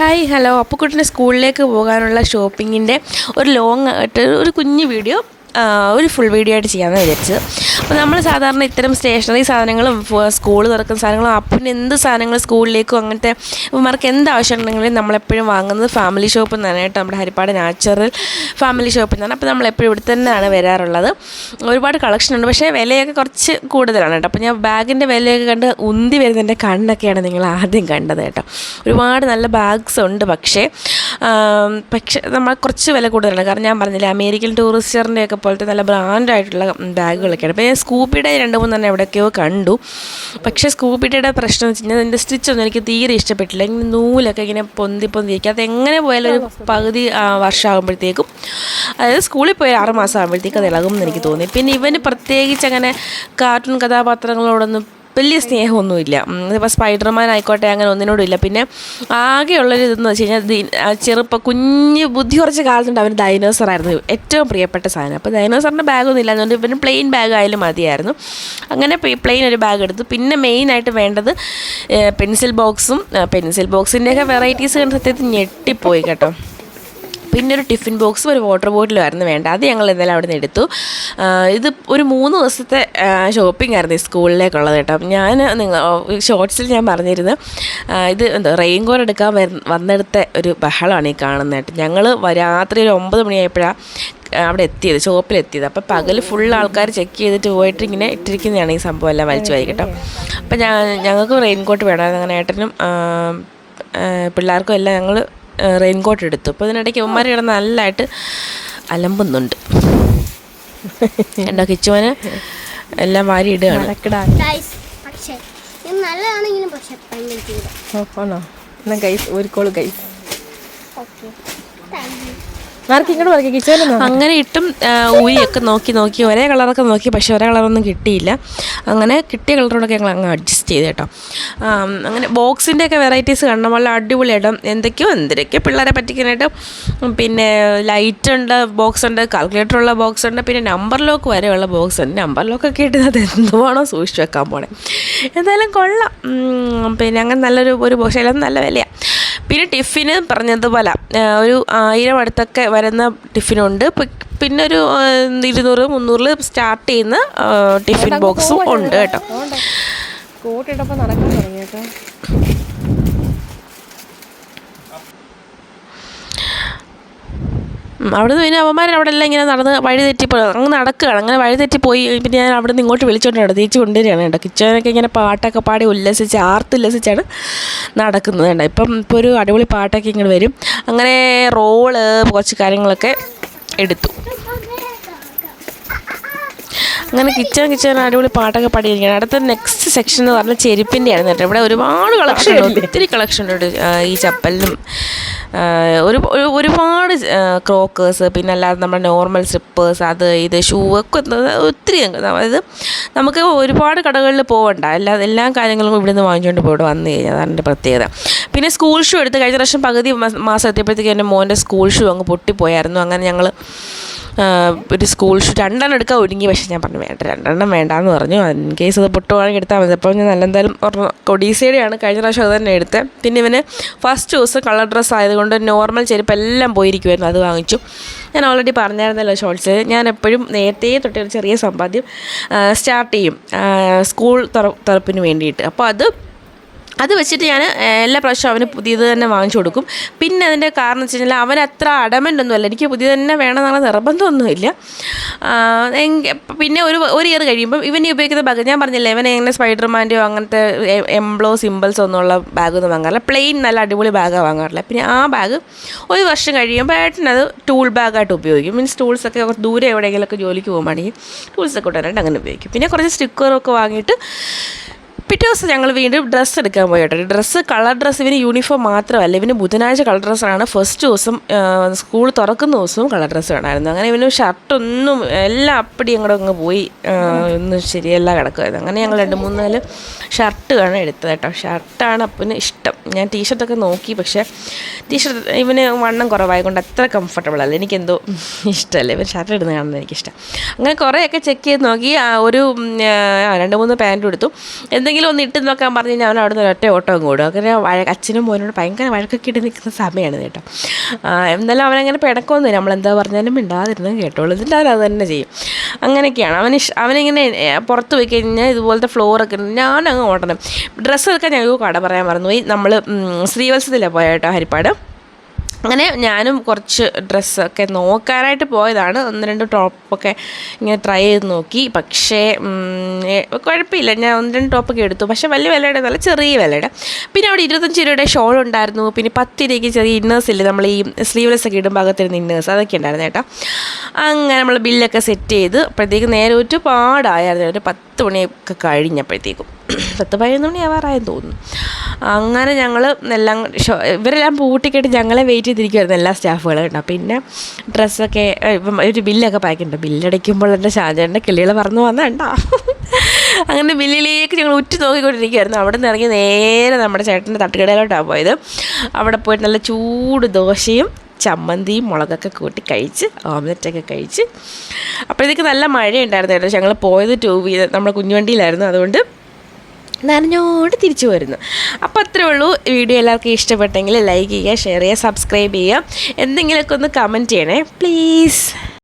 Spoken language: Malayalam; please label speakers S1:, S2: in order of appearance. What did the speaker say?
S1: Hi hello. അപ്പുക്കുട്ടിന്റെ സ്കൂളിലേക്ക് പോകാനുള്ള ഷോപ്പിങ്ങിന്റെ ഒരു ലോങ് ആയിട്ട് ഒരു കുഞ്ഞു വീഡിയോ ഒരു ഫുൾ വീഡിയോ ആയിട്ട് ചെയ്യാമെന്ന് വിചാരിച്ചത് അപ്പോൾ നമ്മൾ സാധാരണ ഇത്തരം സ്റ്റേഷനറി സാധനങ്ങളും സ്കൂൾ തുറക്കുന്ന സാധനങ്ങളും അപ്പം എന്ത് സാധനങ്ങൾ സ്കൂളിലേക്കും അങ്ങനത്തെ ഇവന്മാർക്ക് എന്ത് ആവശ്യമുണ്ടെങ്കിലും നമ്മളെപ്പോഴും വാങ്ങുന്നത് ഫാമിലി ഷോപ്പിൽ നിന്നാണ് കേട്ടോ നമ്മുടെ ഹരിപ്പാട് നാച്ചുറൽ ഫാമിലി ഷോപ്പിൽ നിന്നാണ് അപ്പോൾ നമ്മളെപ്പോഴും ഇവിടെ തന്നെയാണ് വരാറുള്ളത്. ഒരുപാട് കളക്ഷൻ ഉണ്ട്. പക്ഷേ വിലയൊക്കെ കുറച്ച് കൂടുതലാണ് കേട്ടോ. അപ്പോൾ ഞാൻ ബാഗിന്റെ വിലയൊക്കെ കണ്ട് ഉന്തി വരുന്ന എന്റെ കണ്ണൊക്കെയാണ് നിങ്ങൾ ആദ്യം കണ്ടത് കേട്ടോ. ഒരുപാട് നല്ല ബാഗ്സ് ഉണ്ട് പക്ഷേ പക്ഷേ നമ്മൾ കുറച്ച് വില കൂടുതലാണ്. കാരണം ഞാൻ പറഞ്ഞില്ലേ അമേരിക്കൻ ടൂറിസ്റ്ററിന്റെ ഒക്കെ പോലത്തെ നല്ല ബ്രാൻഡായിട്ടുള്ള ബാഗുകളൊക്കെയാണ് അപ്പോൾ ഞാൻ സ്കൂപ്പിയുടെ രണ്ട് മൂന്ന് തന്നെ എവിടെയൊക്കെയോ കണ്ടു. പക്ഷേ സ്കൂപ്പിയുടെ പ്രശ്നം എന്ന് വെച്ച് കഴിഞ്ഞാൽ അതിന്റെ സ്റ്റിച്ചൊന്നും എനിക്ക് തീരെ ഇഷ്ടപ്പെട്ടില്ല. ഇങ്ങനെ നൂലൊക്കെ ഇങ്ങനെ പൊന്തി പൊന്തി ഇരിക്കും. അത് എങ്ങനെ പോയാലും ഒരു പകുതി വർഷമാകുമ്പോഴത്തേക്കും അതായത് സ്കൂളിൽ പോയി ആറ് മാസം ആകുമ്പോഴത്തേക്കും അത് ഇളകും എന്ന് എനിക്ക് തോന്നി. പിന്നെ ഇവന് പ്രത്യേകിച്ച് അങ്ങനെ കാർട്ടൂൺ കഥാപാത്രങ്ങളോടൊന്നും വലിയ സ്നേഹമൊന്നുമില്ല. ഇപ്പോൾ സ്പൈഡർമാൻ ആയിക്കോട്ടെ അങ്ങനെ ഒന്നിനോടും ഇല്ല പിന്നെ ആകെയുള്ളൊരു ഇതെന്ന് വെച്ച് കഴിഞ്ഞാൽ ചെറുപ്പം കുഞ്ഞ് ബുദ്ധി കുറച്ച് കാലത്തുണ്ട്. അവന് ആയിരുന്നു ഏറ്റവും പ്രിയപ്പെട്ട സാധനം. അപ്പോൾ ഡൈനോസറിന്റെ ബാഗൊന്നും ഇല്ല പിന്നെ പ്ലെയിൻ ബാഗ് ആയാലും മതിയായിരുന്നു. അങ്ങനെ പ്ലെയിൻ ഒരു ബാഗ് എടുത്തു. പിന്നെ മെയിനായിട്ട് വേണ്ടത് പെൻസിൽ ബോക്സും പെൻസിൽ ബോക്സിന്റെയൊക്കെ വെറൈറ്റീസ് കണ്ട് സത്യത്തിൽ ഞെട്ടിപ്പോയി കേട്ടോ. പിന്നെ ഒരു ടിഫിൻ ബോക്സും ഒരു വാട്ടർ ബോട്ടിലുമായിരുന്നു വേണ്ട അത് ഞങ്ങൾ എന്തായാലും അവിടെ നിന്ന് എടുത്തു ഇത് ഒരു മൂന്ന് ദിവസത്തെ ഷോപ്പിംഗ് ആയിരുന്നു ഈ സ്കൂളിലേക്കുള്ളത് കേട്ടോ. ഞാൻ നിങ്ങൾ ഷോർട്സിൽ ഞാൻ പറഞ്ഞിരുന്നു ഇത് എന്താ റെയിൻ കോട്ട് എടുക്കാൻ വന്നെടുത്ത ഒരു ബഹളമാണ് ഈ കാണുന്നത് കേട്ടോ. ഞങ്ങൾ രാത്രി ഒരു ഒമ്പത് മണിയായപ്പോഴാണ് അവിടെ എത്തിയത് ഷോപ്പിൽ എത്തിയത്. അപ്പോൾ പകൽ ഫുൾ ആൾക്കാർ ചെക്ക് ചെയ്തിട്ട് പോയിട്ട് ഇങ്ങനെ ഇട്ടിരിക്കുന്നതാണ് ഈ സംഭവം എല്ലാം വലിച്ചു കേട്ടോ. അപ്പോൾ ഞാൻ ഞങ്ങൾക്ക് റെയിൻ കോട്ട് വേണമായിരുന്നു. അങ്ങനെ ഏട്ടനും പിള്ളേർക്കും എല്ലാം ഞങ്ങൾ റെയിൻ കോട്ട് എടുത്തു. അപ്പോൾ ഇതിനിടയ്ക്ക് ഉമ്മാർ കിടന്ന് നല്ലതായിട്ട് അലമ്പുന്നുണ്ട്. എന്റെ കിച്ചുവന് എല്ലാം വാരി ഇടുകയാണ്
S2: ഒരു call guys
S3: okay thank you
S1: അങ്ങനെ ഇട്ടും ഊരിയൊക്കെ നോക്കി നോക്കി ഒരേ കളറൊക്കെ നോക്കി പക്ഷേ ഒരേ കളറൊന്നും കിട്ടിയില്ല. അങ്ങനെ കിട്ടിയ കളറോടൊക്കെ ഞങ്ങൾ അങ്ങ് അഡ്ജസ്റ്റ് ചെയ്ത് കേട്ടോ. അങ്ങനെ ബോക്സിന്റെ ഒക്കെ വെറൈറ്റീസ് കാണണം. വളരെ ഇടം. എന്തൊക്കെയോ എന്തൊക്കെയോ പിള്ളേരെ പറ്റിക്കാനായിട്ട്. പിന്നെ ലൈറ്റ് ഉണ്ട് ബോക്സ് ഉണ്ട് കാൽക്കുലേറ്റർ ഉള്ള ബോക്സ് ഉണ്ട് പിന്നെ നമ്പർ ലോക്ക് വരെയുള്ള ബോക്സ് ഉണ്ട്. നമ്പർ ലോക്കൊക്കെ ഇട്ട് അത് എന്തുവാണോ സൂക്ഷിച്ച് വെക്കാൻ പോണേ. എന്തായാലും കൊള്ളാം. പിന്നെ അങ്ങനെ നല്ലൊരു ഒരു ബോക്സ് എല്ലാം നല്ല വിലയാണ് പിന്നെ ടിഫിന് പറഞ്ഞതുപോലെ ഒരു ആയിരം അടുത്തൊക്കെ വരുന്ന ടിഫിനുണ്ട്. പിന്നെ ഒരു ഇരുന്നൂറ് മുന്നൂറിൽ സ്റ്റാർട്ട് ചെയ്യുന്ന ടിഫിൻ ബോക്സും ഉണ്ട് കേട്ടോ.
S2: കോട്ടിട്ടപ്പോൾ നടക്കാൻ തുടങ്ങി കേട്ടോ
S1: അവിടുന്ന് പിന്നെ അവന്മാർ അവിടെ എല്ലാം ഇങ്ങനെ നടന്ന് വഴി തെറ്റിപ്പോയി അങ്ങ് നടക്കുകയാണ് അങ്ങനെ വഴി തെറ്റിപ്പോയി പിന്നെ ഞാൻ അവിടെ നിന്ന് ഇങ്ങോട്ട് വിളിച്ചോണ്ടാണ് തിരിച്ച് കൊണ്ടുവരികയാണ് കേട്ടോ. കിച്ചനൊക്കെ ഇങ്ങനെ പാട്ടൊക്കെ പാടി ഉല്ലസിച്ച് ആർത്തുല്ലസിച്ചാണ് നടക്കുന്നത് കേട്ടോ. ഇപ്പം ഇപ്പോൾ ഒരു അടിപൊളി പാട്ടൊക്കെ ഇങ്ങോട്ട് വരും. അങ്ങനെ റോൾ കുറച്ച് കാര്യങ്ങളൊക്കെ എടുത്തു. അങ്ങനെ കിച്ചൺ കിച്ചൺ അടിപൊളി പാട്ടൊക്കെ പാടിയിരിക്കുകയാണ്. അടുത്ത നെക്സ്റ്റ് സെക്ഷൻ എന്ന് പറഞ്ഞാൽ ചെരുപ്പിന്റെ ആയിരുന്നു കേട്ടോ. ഇവിടെ ഒരുപാട് കളക്ഷൻ ഉണ്ട്. ഒത്തിരി കളക്ഷൻ ഉണ്ട്. ഈ ചപ്പലിനും ഒരു ഒരു- ഒരുപാട് ക്രോക്കേഴ്സ് പിന്നെ അല്ലാതെ നമ്മുടെ നോർമൽ സ്ലിപ്പേഴ്സ് അത് ഇത് ഷൂ ഒക്കെ. ഒത്തിരി അതായത് നമുക്ക് ഒരുപാട് കടകളിൽ പോകണ്ട എല്ലാ എല്ലാ കാര്യങ്ങളും ഇവിടെ നിന്ന് വാങ്ങിച്ചുകൊണ്ട് പോയിട്ട് വന്നു കഴിഞ്ഞാൽ അതാണ് എന്റെ പ്രത്യേകത. പിന്നെ സ്കൂൾ ഷൂ എടുത്ത് കഴിഞ്ഞ പ്രാവശ്യം പകുതി മാസം എത്തിയപ്പോഴത്തേക്ക് എന്റെ മോന്റെ സ്കൂൾ ഷൂ അങ്ങ് പൊട്ടിപ്പോയായിരുന്നു. അങ്ങനെ ഞങ്ങൾ ഒരു സ്കൂൾ ഷൂ രണ്ടെണ്ണം എടുക്കാൻ ഒരുങ്ങി. പക്ഷേ ഞാൻ പറഞ്ഞു വേണ്ട രണ്ടെണ്ണം വേണ്ടാന്ന് പറഞ്ഞു. ഇൻ കേസ് അത് പൊട്ടുവാണെങ്കിൽ എടുത്താൽ മതി. അപ്പോൾ ഞാൻ നല്ല എന്തായാലും പറഞ്ഞു കൊഡീസയുടെയാണ് കഴിഞ്ഞ പ്രാവശ്യം അത് തന്നെ എടുത്തത് പിന്നെ ഇവന് ഫസ്റ്റ് ദിവസം കളർ ഡ്രസ്സ് ആയതുകൊണ്ട് നോർമൽ ചെരുപ്പ് എല്ലാം പോയിരിക്കുമായിരുന്നു അത് വാങ്ങിച്ചു. ഞാൻ ഓൾറെഡി പറഞ്ഞായിരുന്നല്ലോ ഷോർട്സ് ഞാൻ എപ്പോഴും നേരത്തെ തൊട്ട് ഒരു ചെറിയ സമ്പാദ്യം സ്റ്റാർട്ട് ചെയ്യും സ്കൂൾ തറ തുറപ്പിന് വേണ്ടിയിട്ട്. അപ്പോൾ അത് അത് വെച്ചിട്ട് ഞാൻ എല്ലാ പ്രാവശ്യവും അവന് പുതിയത് തന്നെ വാങ്ങിച്ചു കൊടുക്കും. പിന്നെ അതിന്റെ കാരണം വെച്ച് കഴിഞ്ഞാൽ അവൻ അത്ര അടമന്റൊന്നുമല്ല എനിക്ക് പുതിയത് തന്നെ വേണമെന്നുള്ള നിർബന്ധമൊന്നുമില്ല. പിന്നെ ഒരു ഒരു ഇയർ കഴിയുമ്പം ഇവൻ ഉപയോഗിക്കുന്ന ബാഗ് ഞാൻ പറഞ്ഞില്ലേ ഇവൻ എങ്ങനെ സ്പൈഡർമാന്റെയോ അങ്ങനത്തെ എംബ്ലോ സിമ്പിൾസോ ഒന്നുമുള്ള ബാഗൊന്നും വാങ്ങാറില്ല. പ്ലെയിൻ നല്ല അടിപൊളി ബാഗാണ് വാങ്ങാറില്ല. പിന്നെ ആ ബാഗ് ഒരു വർഷം കഴിയുമ്പോൾ ഏട്ടനത് ടൂൾ ബാഗായിട്ട് ഉപയോഗിക്കും. മീൻസ് ടൂൾസൊക്കെ ദൂരെ എവിടെയെങ്കിലുമൊക്കെ ജോലിക്ക് പോകുമ്പോഴാണെങ്കിൽ ടൂൾസൊക്കെ ഉണ്ടായിട്ട് അങ്ങനെ ഉപയോഗിക്കും. പിന്നെ കുറച്ച് സ്റ്റിക്കറൊക്കെ വാങ്ങിയിട്ട് പിറ്റേ ദിവസം ഞങ്ങൾ വീണ്ടും ഡ്രസ്സ് എടുക്കാൻ പോയി കേട്ടോ. ഡ്രസ്സ് കളർ ഡ്രസ്സ് ഇവന് യൂണിഫോം മാത്രമല്ല. ഇവന് ബുധനാഴ്ച കളർ ഡ്രസ്സാണ് ഫസ്റ്റ് ദിവസം സ്കൂൾ തുറക്കുന്ന ദിവസവും കളർ ഡ്രസ്സ് വേണമായിരുന്നു. അങ്ങനെ ഇവന് ഷർട്ടൊന്നും എല്ലാം അപ്പടി അങ്ങോട്ട് അങ്ങ് പോയി ഒന്നും ശരിയല്ല കിടക്കുമായിരുന്നു അങ്ങനെ ഞങ്ങൾ രണ്ട് മൂന്ന് നാല് ഷർട്ടാണ് എടുത്തത് കേട്ടോ. ഷർട്ടാണ് അപ്പന് ഇഷ്ടം. ഞാൻ ടീഷർട്ടൊക്കെ നോക്കി പക്ഷേ ടീഷർട്ട് ഇവന് വണ്ണം കുറവായതുകൊണ്ട് അത്ര കംഫർട്ടബിൾ അല്ല. എനിക്കെന്തോ ഇഷ്ടമല്ല. ഇവൻ ഷർട്ട് ഇടുന്ന കാണുന്നത് എനിക്കിഷ്ടം. അങ്ങനെ കുറേയൊക്കെ ചെക്ക് ചെയ്ത് നോക്കി. ഒരു രണ്ട് മൂന്ന് പാന്റും എടുത്തു. എന്തെങ്കിലും എന്തെങ്കിലും ഒന്ന് ഇട്ട് നോക്കാൻ പറഞ്ഞു അവൻ അവിടെ നിന്ന് ഒറ്റ ഓട്ടം കൂടും അങ്ങനെ അച്ഛനും മോനോട് ഭയങ്കര വഴക്കൊക്കെ ഇട്ട് നിൽക്കുന്ന സമയമാണ് കേട്ടോ. എന്നാലും അവനങ്ങനെ പിണക്കൊന്നുമില്ല നമ്മളെന്താ പറഞ്ഞാലും മിണ്ടാതിരുന്ന് കേട്ടോളൂ. എന്നിട്ട് അവൻ അത് തന്നെ ചെയ്യും. അങ്ങനെയൊക്കെയാണ്. അവന് അവനിങ്ങനെ പുറത്ത് പോയി കഴിഞ്ഞാൽ ഇതുപോലത്തെ ഫ്ലോറൊക്കെ ഞാനങ്ങ് ഓടണം. എടുക്കാൻ ഞങ്ങൾക്ക് കട പറയാൻ മറന്നുപോയി. നമ്മൾ ശ്രീവത്സത്തിലാണ് പോയ കേട്ടോ ഹരിപ്പാട്. അങ്ങനെ ഞാനും കുറച്ച് ഡ്രസ്സൊക്കെ നോക്കാനായിട്ട് പോയതാണ്. ഒന്ന് രണ്ട് ടോപ്പൊക്കെ ഇങ്ങനെ ട്രൈ ചെയ്ത് നോക്കി. പക്ഷേ കുഴപ്പമില്ല. ഞാൻ ഒന്ന് രണ്ട് ടോപ്പൊക്കെ എടുത്തു. പക്ഷേ വലിയ വിലയുടെ നല്ല ചെറിയ വിലയുടെ. പിന്നെ അവിടെ ഇരുപത്തഞ്ച് രൂപയുടെ ഷോൾ ഉണ്ടായിരുന്നു. പിന്നെ പത്ത് രൂപയ്ക്ക് ചെറിയ ഇന്നേഴ്സ് ഇല്ലേ നമ്മൾ ഈ സ്ലീവ്ലെസ് ഒക്കെ ഇടും അകത്തിരുന്ന് ഇന്നേഴ്സ് അതൊക്കെ ഉണ്ടായിരുന്നു കേട്ടോ. അങ്ങനെ നമ്മൾ ബില്ലൊക്കെ സെറ്റ് ചെയ്ത് അപ്പോഴത്തേക്ക് നേരെ ഒരു പാടായിരുന്നു. ഒരു പത്ത് മണിയൊക്കെ കഴിഞ്ഞപ്പോഴത്തേക്കും. പത്ത് പതിനൊന്ന് മണി ആവാറായെന്ന് തോന്നുന്നു. അങ്ങനെ ഞങ്ങൾ എല്ലാം ഷോ ഇവരെല്ലാം പൂട്ടിക്കെട്ട് ഞങ്ങളെ വെയിറ്റ് ചെയ്തിരിക്കുമായിരുന്നു എല്ലാ സ്റ്റാഫുകളും കേട്ടോ പിന്നെ ഡ്രസ്സൊക്കെ ഇപ്പം ഒരു ബില്ലൊക്കെ പായ്ക്കുണ്ട് ബില്ലടയ്ക്കുമ്പോൾ എന്റെ ഷാജേന്റെ കിളികൾ പറന്നു വന്നേണ്ട അങ്ങനെ ബില്ലിലേക്ക് ഞങ്ങൾ ഉറ്റു നോക്കിക്കൊണ്ടിരിക്കുകയായിരുന്നു അവിടെ നിന്ന് ഇറങ്ങി നേരെ നമ്മുടെ ചേട്ടന്റെ തട്ടുകടയിലോട്ടാണ് പോയത്. അവിടെ പോയിട്ട് നല്ല ചൂട് ദോശയും ചമ്മന്തിയും മുളകൊക്കെ കൂട്ടി കഴിച്ച് ഓംലെറ്റൊക്കെ കഴിച്ച്. അപ്പോഴത്തേക്ക് നല്ല മഴയുണ്ടായിരുന്നു കേട്ടോ ഞങ്ങൾ പോയത് ടൂ വീലർ നമ്മുടെ കുഞ്ഞുവണ്ടിയിലായിരുന്നു. അതുകൊണ്ട് നനഞ്ഞോട് തിരിച്ചു വരുന്നു. അപ്പോൾ അത്രേ ഉള്ളൂ. വീഡിയോ എല്ലാവർക്കും ഇഷ്ടപ്പെട്ടെങ്കിൽ ലൈക്ക് ചെയ്യുക ഷെയർ ചെയ്യുക സബ്സ്ക്രൈബ് ചെയ്യുക. എന്തെങ്കിലുമൊക്കെ ഒന്ന് കമന്റ് ചെയ്യണേ. പ്ലീസ്